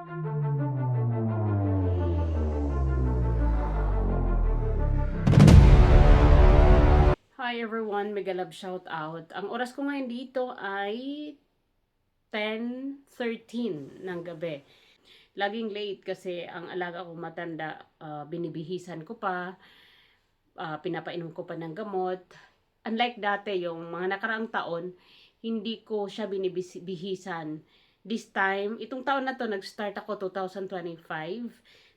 Hi everyone, mega shout out. Ang oras ko ngayon dito ay 10.13 ng gabi. Laging late kasi ang alaga ko matanda, ah, binibihisan ko pa, ah, pinapainom ko pa ng gamot. Unlike dati, yung mga nakaraang taon, hindi ko siya binibihisan. This time, itong taon na to, nag-start ako 2025.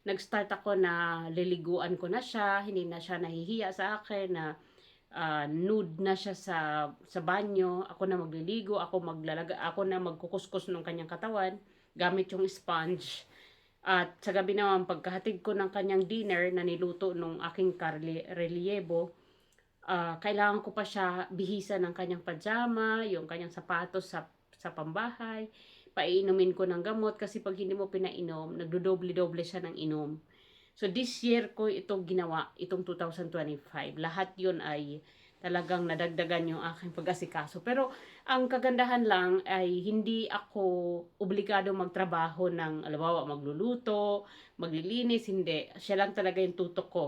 Nag-start ako na liliguan ko na siya, hindi na siya nahihiya sa akin na ah, nude na siya sa sa banyo, ako na magliligo, ako maglalaga, ako na magkukuskus ng kanyang katawan gamit yung sponge. At sa gabi naman pagkahatid ko ng kanyang dinner na niluto nung aking karli reliebo, ah, kailangan ko pa siya bihisan ng kanyang pajama, yung kanyang sapatos sa sa pambahay, paiinumin ko ng gamot kasi pag hindi mo pinainom, nagdodoble-doble siya ng inom. So this year ko ito ginawa, itong 2025. Lahat 'yun ay talagang nadagdagan yung aking pag-asikaso. Pero ang kagandahan lang ay hindi ako obligado magtrabaho ng, alabawa, magluluto, maglilinis, hindi. Siya lang talaga yung tutok ko.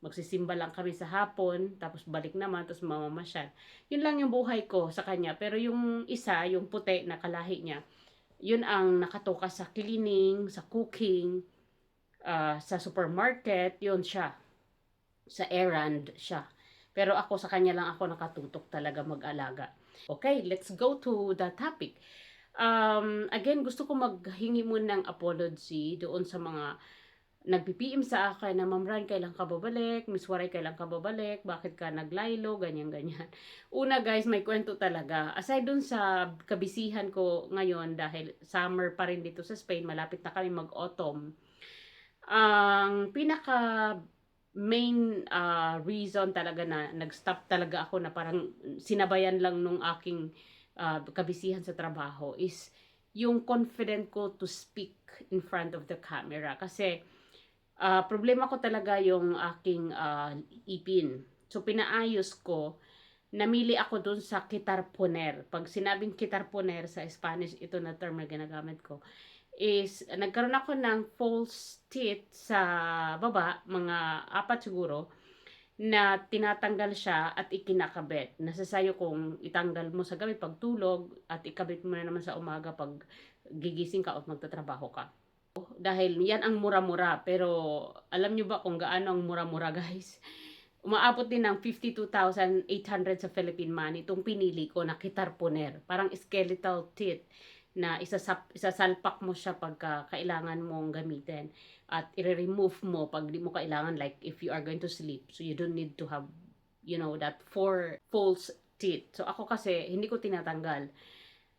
Magsisimba lang kami sa hapon, tapos balik naman, tapos mamamasyal. Yun lang yung buhay ko sa kanya. Pero yung isa, yung puti na kalahi niya, yun ang nakatoka sa cleaning, sa cooking, ah, sa supermarket, yun siya. Sa errand siya. Pero ako sa kanya lang ako nakatutok talaga mag-alaga. Okay, let's go to the topic. Um, again, gusto ko maghingi muna ng apology doon sa mga nagpi-PM sa akin na Ma'am Ran, kailan ka babalik? Miss Waray, kailan ka babalik? Bakit ka naglaylo? Ganyan, ganyan. Una guys, may kwento talaga. Aside dun sa kabisihan ko ngayon dahil summer pa rin dito sa Spain, malapit na kami mag-autumn. Ang pinaka main ah, reason talaga na nag-stop talaga ako na parang sinabayan lang nung aking ah, kabisihan sa trabaho is yung confident ko to speak in front of the camera kasi ah, problema ko talaga yung aking ah, ipin. So pinaayos ko namili ako dun sa kitarponer. Pag sinabing kitarponer sa Spanish, ito na term na ginagamit ko, is nagkaroon ako ng false teeth sa baba, mga apat siguro, na tinatanggal siya at ikinakabit. Nasasayo kung itanggal mo sa gabi pag tulog at ikabit mo na naman sa umaga pag gigising ka o magtatrabaho ka. Dahil yan ang mura-mura, pero alam nyo ba kung gaano ang mura-mura guys? Umaabot din ng 52,800 sa Philippine money itong pinili ko na kitarponer. Parang skeletal teeth na isasap, isasalpak mo siya pagka kailangan mong gamitin at i-remove mo pag di mo kailangan like if you are going to sleep so you don't need to have you know that four false teeth so ako kasi hindi ko tinatanggal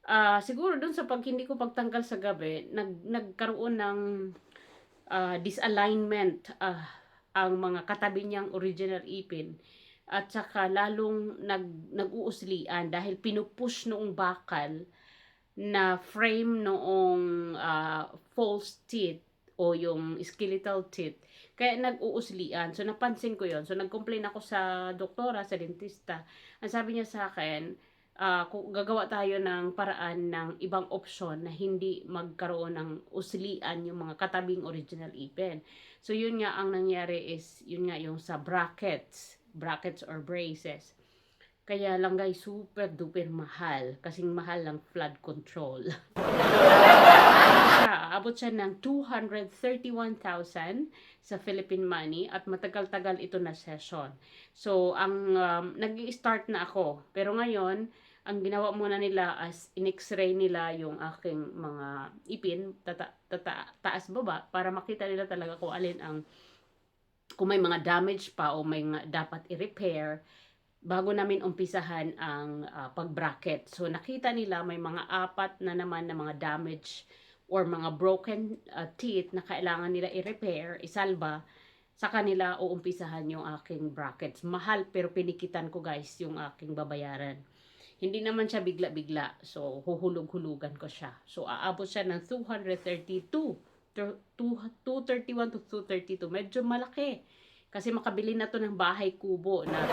Ah, siguro dun sa pag hindi ko pagtanggal sa gabi nag nagkaroon ng ah, disalignment ah, ang mga katabi niyang original ipin at saka lalong nag nag-uuslian dahil pinupush noong bakal na frame noong ah, false teeth o yung skeletal teeth. Kaya nag-uuslian. So, napansin ko yon So, nag-complain ako sa doktora, sa dentista. Ang sabi niya sa akin, ah, kung gagawa tayo ng paraan ng ibang opsyon na hindi magkaroon ng uslian yung mga katabing original ipin. So, yun nga ang nangyari is, yun nga yung sa brackets, brackets or braces. Kaya lang guys, super duper mahal. Kasing mahal ng flood control. siya, abot siya ng 231,000 sa Philippine money at matagal-tagal ito na session. So, ang um, nag-start na ako. Pero ngayon, ang ginawa muna nila as in-x-ray nila yung aking mga ipin, tata, tata, taas baba, para makita nila talaga kung alin ang, kung may mga damage pa o may mga dapat i-repair bago namin umpisahan ang ah, pag-bracket. So nakita nila may mga apat na naman na mga damage or mga broken ah, teeth na kailangan nila i-repair, isalba sa kanila uumpisahan yung aking brackets. Mahal pero pinikitan ko guys yung aking babayaran. Hindi naman siya bigla-bigla. So, huhulog-hulugan ko siya. So, aabot siya ng 232. Tur- two- 231 to 232. Medyo malaki. Kasi makabili na to ng bahay kubo na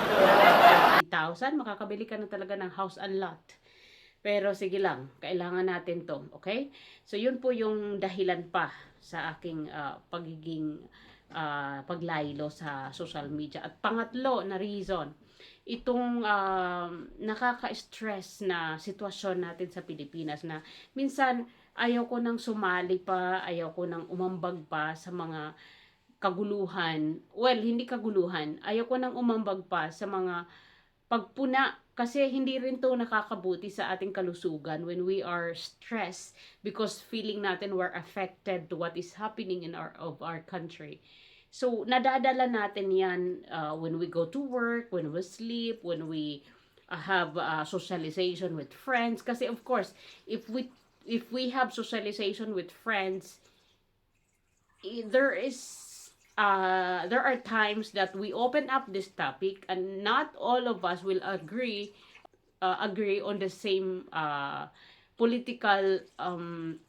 30,000. Makakabili ka na talaga ng house and lot. Pero sige lang, kailangan natin to, okay? So yun po yung dahilan pa sa aking ah, pagiging ah, paglaylo sa social media. At pangatlo na reason, itong um, nakaka-stress na sitwasyon natin sa Pilipinas na minsan ayaw ko nang sumali pa, ayaw ko nang umambag pa sa mga kaguluhan. Well, hindi kaguluhan. Ayaw ko nang umambag pa sa mga pagpuna kasi hindi rin to nakakabuti sa ating kalusugan when we are stressed because feeling natin we're affected to what is happening in our of our country. So, nadadala natin yan uh, when we go to work, when we sleep, when we uh, have uh, socialization with friends. Kasi of course, if we if we have socialization with friends, there is uh, there are times that we open up this topic and not all of us will agree uh, agree on the same uh, political um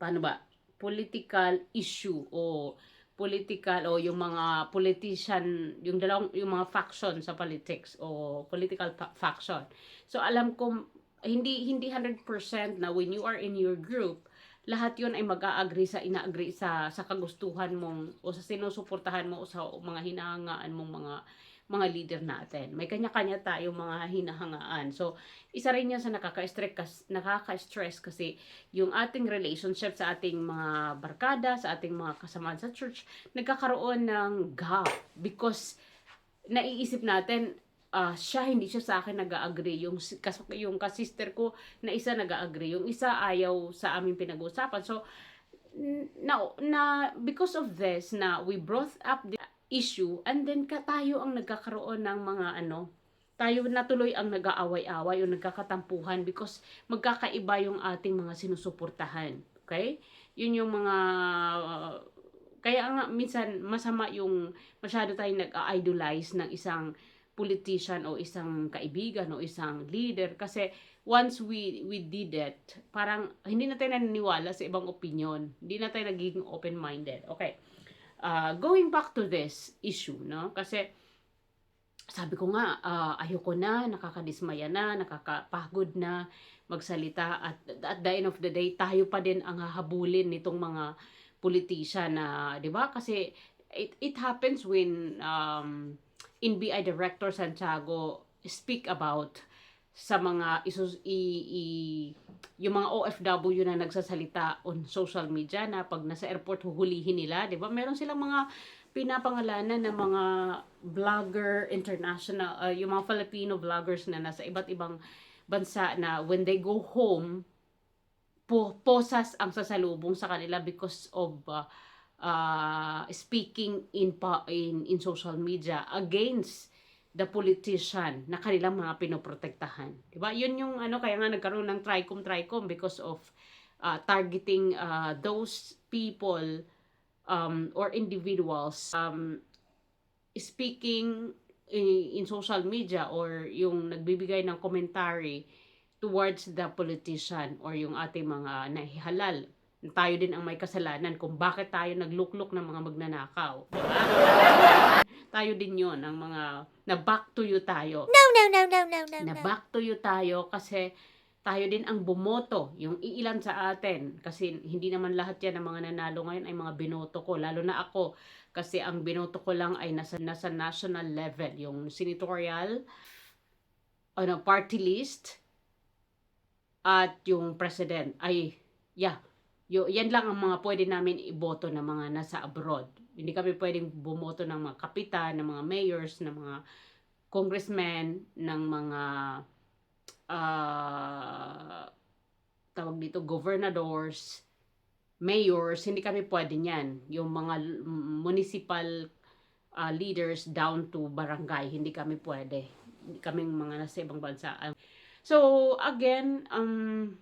paano ba political issue o political o yung mga politician yung dalawang yung mga faction sa politics o political fa- faction. So alam ko hindi hindi 100% na when you are in your group lahat yon ay mag-a-agree sa ina-agree sa sa kagustuhan mong o sa sinusuportahan mo o sa mga hinahangaan mong mga mga leader natin. May kanya-kanya tayong mga hinahangaan. So, isa rin yan sa nakaka-stress kas, nakaka-stress kasi yung ating relationship sa ating mga barkada, sa ating mga kasamahan sa church, nagkakaroon ng gap because naiisip natin ah siya hindi siya sa akin nag-agree yung kas, yung kasister ko na isa nag-agree yung isa ayaw sa aming pinag-uusapan so n- na, because of this na we brought up the issue and then ka, tayo ang nagkakaroon ng mga ano tayo na tuloy ang nag-aaway-away o nagkakatampuhan because magkakaiba yung ating mga sinusuportahan okay? Yun yung mga uh, kaya nga minsan masama yung masyado tayong nag-idolize ng isang politician o isang kaibigan o isang leader kasi once we we did it parang hindi na tayo naniniwala sa ibang opinion. Hindi na tayo nagiging open-minded okay uh, going back to this issue no? Kasi sabi ko nga ah, ayoko na nakakadismaya na nakakapagod na magsalita at at the end of the day tayo pa din ang hahabulin nitong mga politician na 'di ba? Kasi it it happens when um NBI Director Santiago speak about sa mga isus i, i yung mga OFW na nagsasalita on social media na pag nasa airport huhulihin nila, 'di ba? Meron silang mga pinapangalanan ng mga vlogger international, uh, yung mga Filipino vloggers na nasa iba't ibang bansa na when they go home po posas ang sasalubong sa kanila because of uh, uh, speaking in, in in social media against the politician na kanilang mga pinoprotektahan. 'Di ba? 'Yun yung ano kaya nga nagkaroon ng tricom tricom because of uh, targeting uh, those people um, or individuals um, speaking in, in social media or yung nagbibigay ng commentary towards the politician or yung ating mga nahihalal tayo din ang may kasalanan kung bakit tayo nagluklok ng mga magnanakaw. Tayo din yon ang mga na back to you tayo. No, no, no, no, no, no, Na back to you tayo kasi tayo din ang bumoto, yung iilan sa atin. Kasi hindi naman lahat yan ng mga nanalo ngayon ay mga binoto ko. Lalo na ako. Kasi ang binoto ko lang ay nasa, nasa national level. Yung senatorial, ano, party list, at yung president. Ay, yeah. Yo, yan lang ang mga pwede namin iboto ng mga nasa abroad. Hindi kami pwedeng bumoto ng mga kapitan, ng mga mayors, ng mga congressmen, ng mga ah tawag dito, governadors, mayors, hindi kami pwede niyan. Yung mga municipal ah, leaders down to barangay, hindi kami pwede. Hindi kaming mga nasa ibang bansa. So, again, um,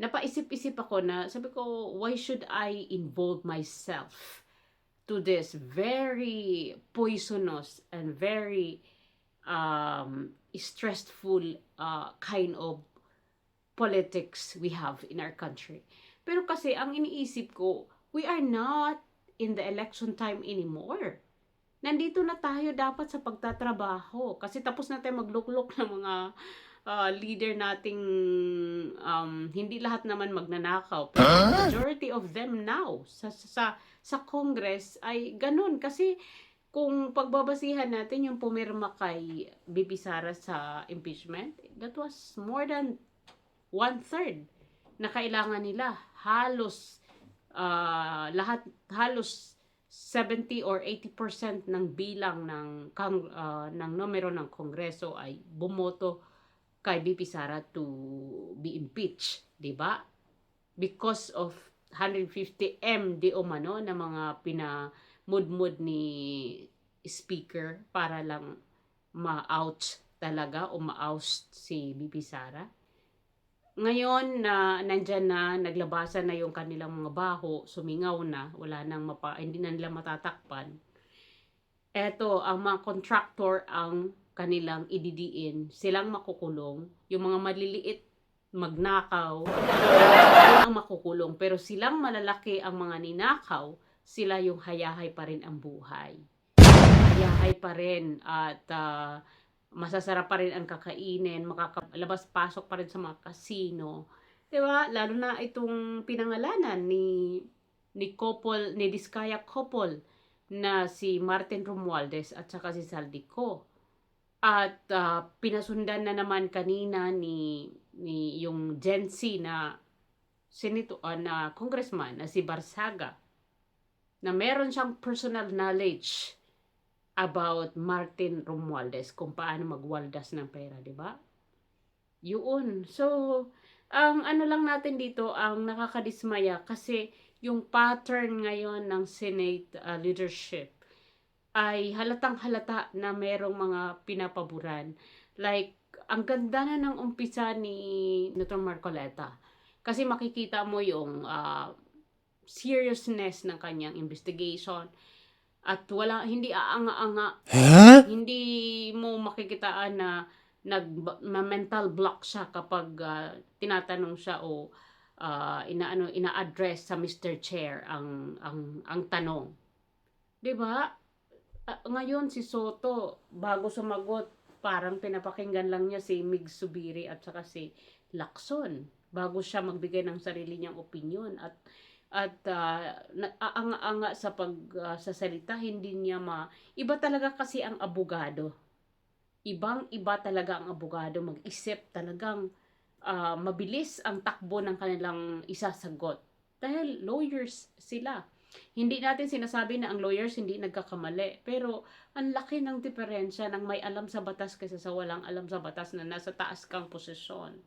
napaisip-isip ako na, sabi ko, why should I involve myself to this very poisonous and very um, stressful uh, kind of politics we have in our country. Pero kasi ang iniisip ko, we are not in the election time anymore. nandito na tayo dapat sa pagtatrabaho. Kasi tapos na tayo magluklok ng mga ah, leader nating um, hindi lahat naman magnanakaw. Pero majority of them now sa, sa, sa Congress ay ganun. Kasi kung pagbabasihan natin yung pumirma kay BP Sara sa impeachment, that was more than one-third na kailangan nila. Halos ah, lahat, halos 70 or 80% ng bilang ng kang, ah, ng numero ng kongreso ay bumoto kay BP Sara to be impeached, 'di ba? Because of 150 M di umano na mga pinamudmud ni speaker para lang ma-out talaga o ma-oust si BP Sara. Ngayon na nandyan na, naglabasan na yung kanilang mga baho, sumingaw na, wala nang mapa, hindi na nila matatakpan. Eto, ang mga contractor ang kanilang ididiin, silang makukulong, yung mga maliliit magnakaw, ang makukulong. Pero silang malalaki ang mga ninakaw, sila yung hayahay pa rin ang buhay. Hayahay pa rin at ah, masasarap pa rin ang kakainin, makakalabas-pasok pa rin sa mga kasino. 'Di ba? Lalo na itong pinangalanan ni ni couple, ni Diskaya couple na si Martin Romualdez at saka si Saldico. At ah, pinasundan na naman kanina ni ni yung Gen Z na senito ah, na congressman na si Barsaga na meron siyang personal knowledge about Martin Romualdez kung paano magwaldas ng pera, di ba? Yun. So, ang ano lang natin dito, ang nakakadismaya kasi yung pattern ngayon ng Senate uh, leadership ay halatang halata na merong mga pinapaboran. Like, ang ganda na ng umpisa ni Dr. Marcoleta. Kasi makikita mo yung ah, seriousness ng kanyang investigation at wala hindi aanga-anga hindi mo makikitaan na nag mental block siya kapag ah, tinatanong siya o ah, inaano ina-address sa Mr. Chair ang ang ang tanong. 'Di ba? Ah, ngayon si Soto bago sumagot parang pinapakinggan lang niya si Mig Subiri at saka si Lacson bago siya magbigay ng sarili niyang opinion at at na- aanga-anga sa pag ah, sa salita hindi niya ma iba talaga kasi ang abogado. Ibang iba talaga ang abogado. Mag-isip talagang ah, mabilis ang takbo ng kanilang isasagot. Dahil lawyers sila hindi natin sinasabi na ang lawyers hindi nagkakamali pero ang laki ng diferensya ng may alam sa batas kaysa sa walang alam sa batas na nasa taas kang posisyon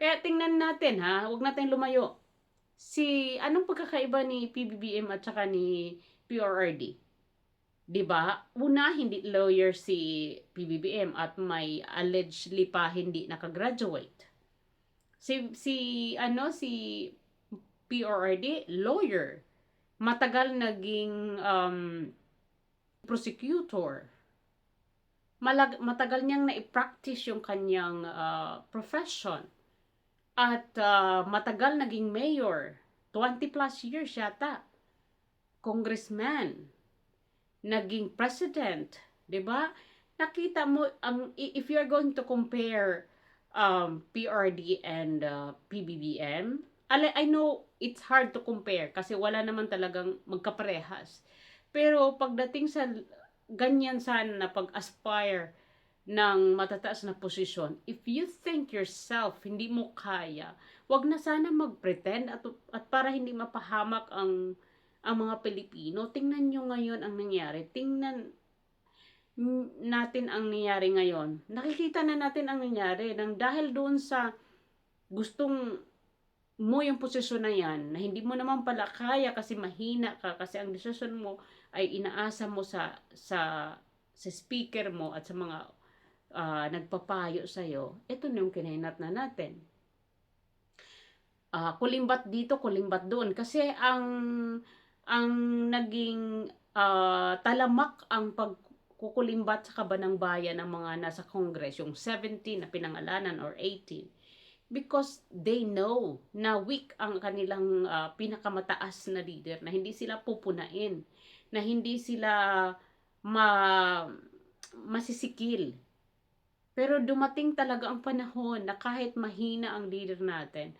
kaya tingnan natin ha, huwag natin lumayo si anong pagkakaiba ni PBBM at saka ni PRRD? 'Di ba? Una hindi lawyer si PBBM at may allegedly pa hindi nakagraduate. Si si ano si PRRD lawyer. Matagal naging um, prosecutor. Malag, matagal niyang na-practice yung kanyang ah, profession at ah, matagal naging mayor. 20 plus years yata. Congressman. Naging president. ba? Nakita mo, i- if you're going to compare um, PRD and uh, PBBM, ala- I know it's hard to compare kasi wala naman talagang magkaparehas. Pero pagdating sa ganyan sana na pag-aspire ng matataas na posisyon, if you think yourself hindi mo kaya, wag na sana mag-pretend at, at para hindi mapahamak ang ang mga Pilipino, tingnan nyo ngayon ang nangyari. Tingnan natin ang nangyari ngayon. Nakikita na natin ang nangyari nang dahil doon sa gustong mo yung posisyon na yan, na hindi mo naman pala kaya kasi mahina ka, kasi ang desisyon mo ay inaasa mo sa sa sa speaker mo at sa mga ah, nagpapayo sa iyo, ito na yung kinahinat na natin. Ah, kulimbat dito, kulimbat doon kasi ang ang naging ah, talamak ang pagkukulimbat sa kabanang bayan ng mga nasa Congress, yung 17 na pinangalanan or 18 because they know na weak ang kanilang ah, pinakamataas na leader na hindi sila pupunain na hindi sila ma masisikil. Pero dumating talaga ang panahon na kahit mahina ang leader natin,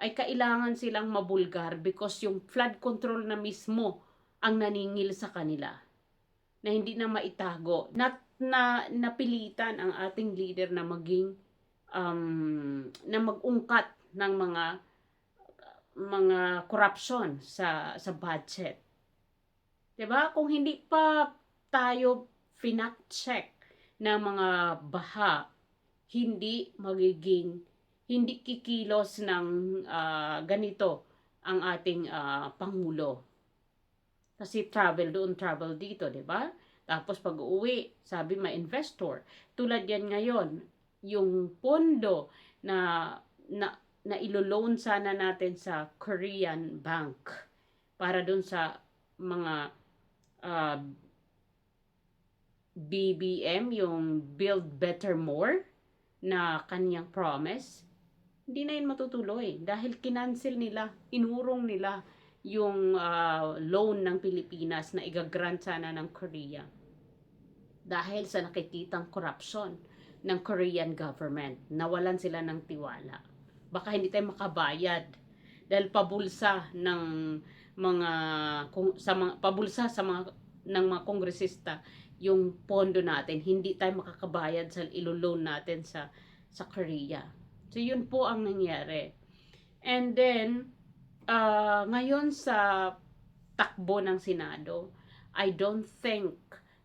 ay kailangan silang mabulgar because yung flood control na mismo ang naningil sa kanila na hindi na maitago. Na, na napilitan ang ating leader na maging um, na mag-ungkat ng mga mga corruption sa sa budget. 'Di ba? Kung hindi pa tayo finact check ng mga baha, hindi magiging hindi kikilos ng ah, ganito ang ating ah, pangulo. Kasi travel doon, travel dito, 'di ba? Tapos pag uuwi, sabi may investor. Tulad yan ngayon, yung pondo na na na ilo-loan sana natin sa Korean Bank para doon sa mga ah, BBM, yung Build Better More na kanyang promise, hindi na yun matutuloy. Dahil kinancel nila, inurong nila yung ah, loan ng Pilipinas na igagrant sana ng Korea. Dahil sa nakikitang corruption ng Korean government. Nawalan sila ng tiwala. Baka hindi tayo makabayad dahil pabulsa ng mga kung sa mga pabulsa sa mga ng mga kongresista yung pondo natin. Hindi tayo makakabayad sa ilo-loan natin sa sa Korea. So yun po ang nangyari. And then uh, ngayon sa takbo ng Senado, I don't think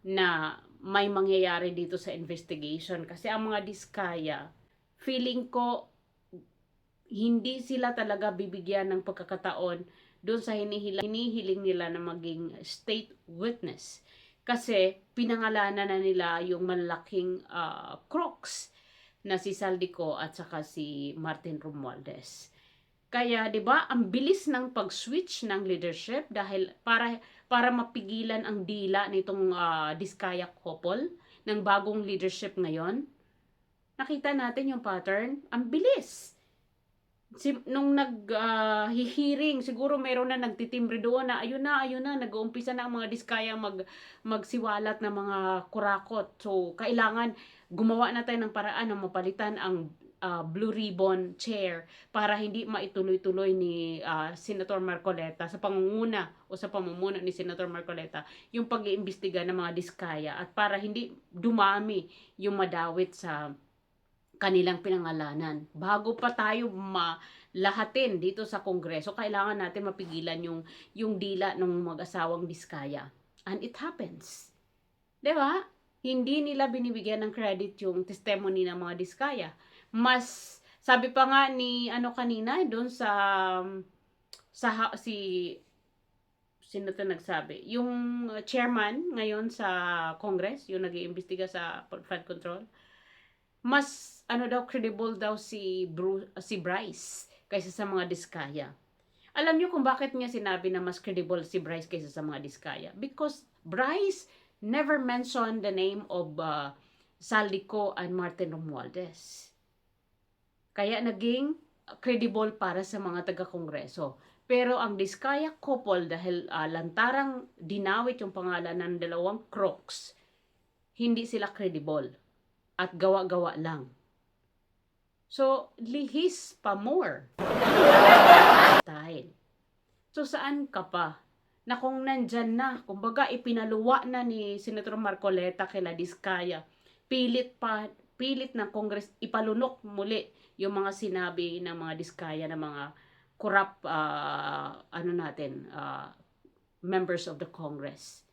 na may mangyayari dito sa investigation kasi ang mga diskaya, feeling ko hindi sila talaga bibigyan ng pagkakataon doon sa hinihiling, hinihiling nila na maging state witness. Kasi pinangalanan na nila yung malaking uh, crooks na si Saldico at saka si Martin Romualdez. Kaya 'di ba, ang bilis ng pag-switch ng leadership dahil para para mapigilan ang dila nitong uh, Diskaya couple ng bagong leadership ngayon. Nakita natin yung pattern, ang bilis. Si, nung nag-hearing, uh, siguro meron na nagtitimbre doon na ayun na, ayun na, nag-uumpisa na ang mga diskaya mag, magsiwalat ng mga kurakot. So, kailangan gumawa na tayo ng paraan na mapalitan ang uh, Blue Ribbon Chair para hindi maituloy-tuloy ni uh, Senator Marcoleta sa pangunguna o sa pamumuno ni Senator Marcoleta yung pag-iimbestiga ng mga diskaya at para hindi dumami yung madawit sa kanilang pinangalanan. Bago pa tayo malahatin dito sa Kongreso, kailangan natin mapigilan yung, yung dila ng mag-asawang diskaya. And it happens. ba? Hindi nila binibigyan ng credit yung testimony ng mga diskaya mas sabi pa nga ni ano kanina doon sa sa si sino to nagsabi? Yung chairman ngayon sa Congress yung nag-iimbestiga sa flood control mas ano daw credible daw si Bruce, si Bryce kaysa sa mga diskaya. Alam niyo kung bakit niya sinabi na mas credible si Bryce kaysa sa mga diskaya? Because Bryce never mentioned the name of uh, Saldico and Martin Romualdez kaya naging credible para sa mga taga-kongreso. Pero ang Diskaya couple dahil uh, lantarang dinawit yung pangalan ng dalawang crooks, hindi sila credible at gawa-gawa lang. So, lihis pa more. Dahil. So, saan ka pa? Na kung nandyan na, kumbaga ipinaluwa na ni Senator Marcoleta kila Diskaya, pilit pa, pilit ng Congress ipalunok muli yung mga sinabi ng mga diskaya ng mga corrupt uh, ano natin uh, members of the Congress.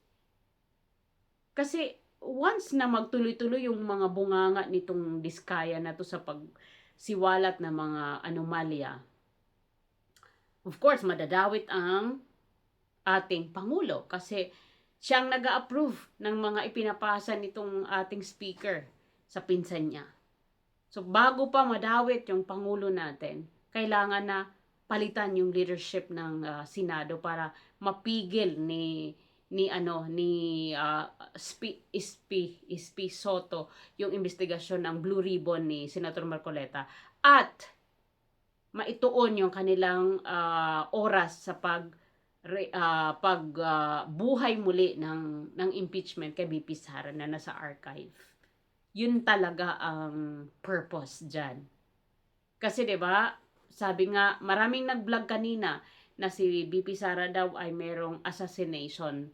Kasi once na magtuloy-tuloy yung mga bunganga nitong diskaya na to sa pagsiwalat ng mga anomalya, of course, madadawit ang ating Pangulo kasi siyang nag-approve ng mga ipinapasa nitong ating speaker sa pinsan niya. So bago pa madawit yung pangulo natin, kailangan na palitan yung leadership ng uh, Senado para mapigil ni ni ano ni uh, Spi, Ispi Soto yung investigasyon ng Blue Ribbon ni Senator Marcoleta at maituon yung kanilang uh, oras sa pag ah, pag ah, buhay muli ng ng impeachment kay BP Sara na nasa archive. Yun talaga ang purpose diyan. Kasi 'di ba? Sabi nga maraming nag-vlog kanina na si BP Sara daw ay merong assassination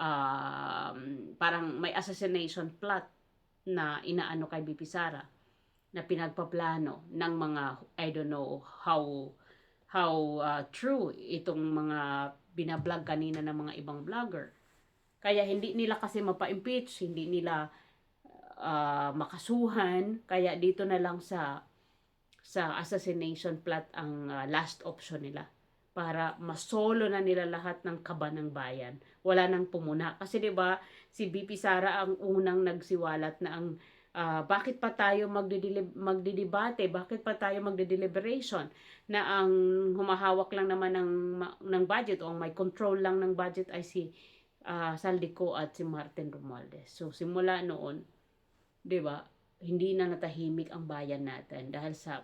um, parang may assassination plot na inaano kay BP Sara na pinagpaplano ng mga I don't know how how uh, true itong mga binablog kanina ng mga ibang vlogger. Kaya hindi nila kasi mapa-impeach, hindi nila uh, makasuhan, kaya dito na lang sa sa assassination plot ang uh, last option nila. Para masolo na nila lahat ng kaba ng bayan. Wala nang pumuna. Kasi 'di ba si BP Sara ang unang nagsiwalat na ang ah, bakit pa tayo magdidebate, bakit pa tayo magdedeliberation na ang humahawak lang naman ng ng budget o ang may control lang ng budget ay si ah, Saldico at si Martin Romualdez. So simula noon, 'di ba? Hindi na natahimik ang bayan natin dahil sa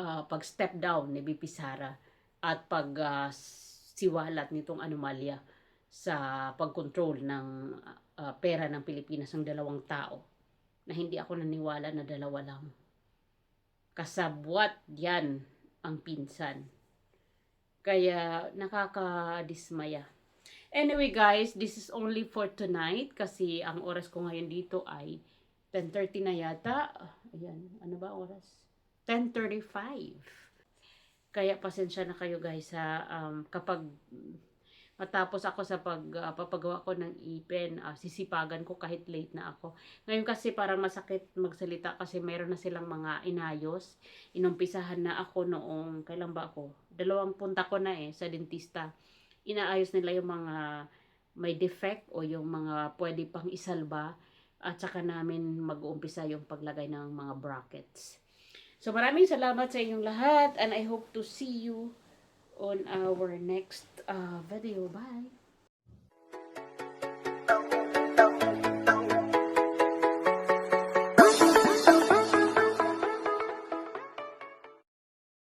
ah, pag-step down ni BP Sara at pag ah, siwalat nitong anomalya sa pagkontrol ng ah, pera ng Pilipinas ng dalawang tao na hindi ako naniwala na dalawa lang. Kasabwat yan ang pinsan. Kaya nakakadismaya. Anyway guys, this is only for tonight kasi ang oras ko ngayon dito ay 10.30 na yata. Ayan, ano ba oras? 10.35. Kaya pasensya na kayo guys sa um, kapag matapos ako sa pag uh, ko ng ipin, uh, sisipagan ko kahit late na ako. Ngayon kasi parang masakit magsalita kasi mayroon na silang mga inayos. Inumpisahan na ako noong, kailan ba ako? Dalawang punta ko na eh sa dentista. Inaayos nila yung mga may defect o yung mga pwede pang isalba at saka namin mag-uumpisa yung paglagay ng mga brackets. So maraming salamat sa inyong lahat and I hope to see you on our next uh, video. Bye!